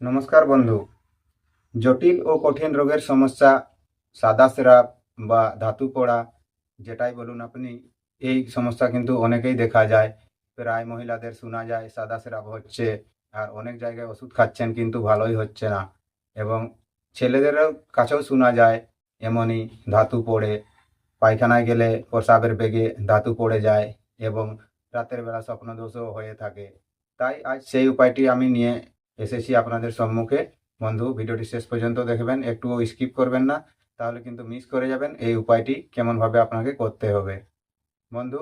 নমস্কার বন্ধু। জটিল ও কঠিন রোগের সমস্যা, সাদা সেরাপ বা ধাতু পড়া, যেটাই বলুন আপনি, এই সমস্যা কিন্তু অনেকেই দেখা যায়। প্রায় মহিলাদের শোনা যায়, সাদা সেরাপ হচ্ছে, আর অনেক জায়গায় ওষুধ খাচ্ছেন কিন্তু ভালোই হচ্ছে না। এবং ছেলেদেরও কাছেও শোনা যায়, এমনই ধাতু পড়ে। পায়খানায় গেলে প্রসাবের বেগে ধাতু পড়ে যায় এবং রাতের বেলা স্বপ্নদোষও হয়ে থাকে। তাই আজ সেই উপায়টি আমি নিয়ে এসেছি আপনাদের সম্মুখে। বন্ধু, ভিডিওটি শেষ পর্যন্ত দেখবেন একটুও স্কিপ করবেন না, তাহলে কিন্তু মিস করে যাবেন এই উপায়টি, কেমনভাবে আপনাকে করতে হবে। বন্ধু,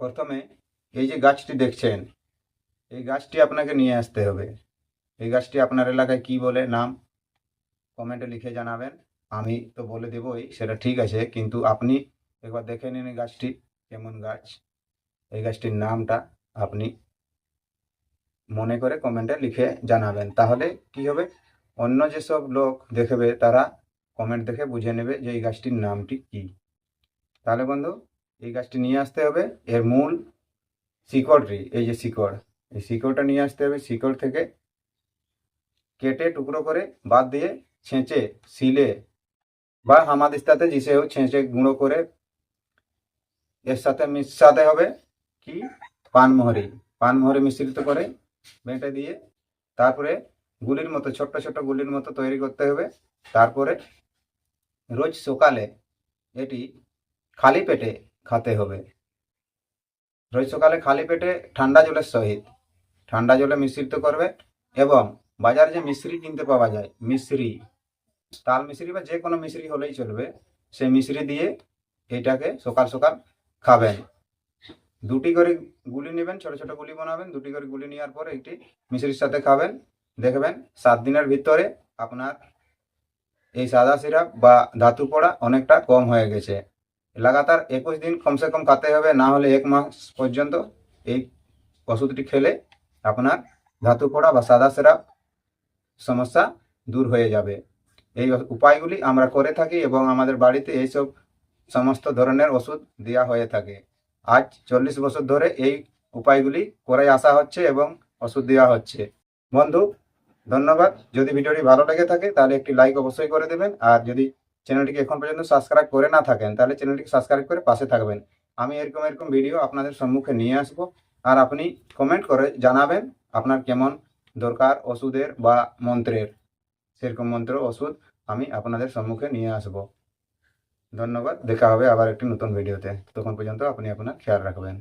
প্রথমে এই যে গাছটি দেখছেন, এই গাছটি আপনাকে নিয়ে আসতে হবে। এই গাছটি আপনার এলাকায় কি বলে নাম? কমেন্টে লিখে জানাবেন। আমি তো বলে দেবই, সেটা ঠিক আছে, কিন্তু আপনি একবার দেখে নিন গাছটি, কেমন গাছ? এই গাছটির নামটা আপনি মনে করে কমেন্টে লিখে জানাবেন। তাহলে কি হবে? অন্য যেসব লোক দেখবে, তারা কমেন্ট দেখে বুঝে নেবে যে এই গাছটির নামটি কি। তাহলে বন্ধু, এই গাছটি নিয়ে আসতে হবে এর মূল শিকড়টি, এই যে শিকড়। এই শিকড়টা নিয়ে আসতে হবে শিকড় থেকে কেটে টুকরো করে বাদ দিয়ে ছেঁচে, শিলে বা হামাদিস্তাতে জিসেও ছেঁচে গুঁড়ো করে এর সাথে মিশাতে হবে। কি? পানমোহরি। পানমোহরি মিশ্রিত করে বেটে দিয়ে তারপরে গুলির মতো, ছোট্ট ছোট্ট গুলির মতো তৈরি করতে হবে। তারপরে রোজ সকালে এটি খালি পেটে খেতে হবে। রোজ সকালে খালি পেটে ঠান্ডা জলের সহিত ঠান্ডা জলে মিশ্রিত করবে এবং বাজারে যে মিশ্রি কিনতে পাওয়া যায়, মিশ্রি, তাল মিশ্রি বা যে কোনো মিশ্রি হলেই চলবে। সেই মিশ্রি দিয়ে এটাকে সকাল সকাল খাবেন। দুটি করে গুলি নেবেন, ছোট ছোট গুলি বানাবেন, দুটি করে গুলি নেওয়ার পর একটি মিশ্রির সাথে খাবেন। দেখবেন সাত দিনের ভিতরে আপনার এই সাদা সিরাপ বা ধাতু পড়া অনেকটা কম হয়ে গেছে। লাগাতার একুশ দিন কমসে কম খাতে হবে, না হলে এক মাস পর্যন্ত এই ওষুধটি খেলে আপনার ধাতু পড়া বা সাদা সিরাপ সমস্যা দূর হয়ে যাবে। এই উপায়গুলি আমরা করে থাকি এবং আমাদের বাড়িতে এইসব সমস্ত ধরনের ওষুধ দেওয়া হয়ে থাকে। আজ চল্লিশ বছর ধরে এই উপায়গুলি করে আসা হচ্ছে এবং ওষুধ দেওয়া হচ্ছে। বন্ধু, ধন্যবাদ। যদি ভিডিওটি ভালো লেগে থাকে, তাহলে একটি লাইক অবশ্যই করে দেবেন। আর যদি চ্যানেলটিকে এখন পর্যন্ত সাবস্ক্রাইব করে না থাকেন, তাহলে চ্যানেলটিকে সাবস্ক্রাইব করে পাশে থাকবেন। আমি এরকম এরকম ভিডিও আপনাদের সম্মুখে নিয়ে আসব। আর আপনি কমেন্ট করে জানাবেন আপনার কেমন দরকার ওষুধের বা মন্ত্রের। সেরকম মন্ত্র, ওষুধ আমি আপনাদের সম্মুখে নিয়ে আসব। ধন্যবাদ। দেখা হবে আবার একটি নতুন ভিডিওতে তখন পর্যন্ত আপনি আপনার খেয়াল রাখবেন।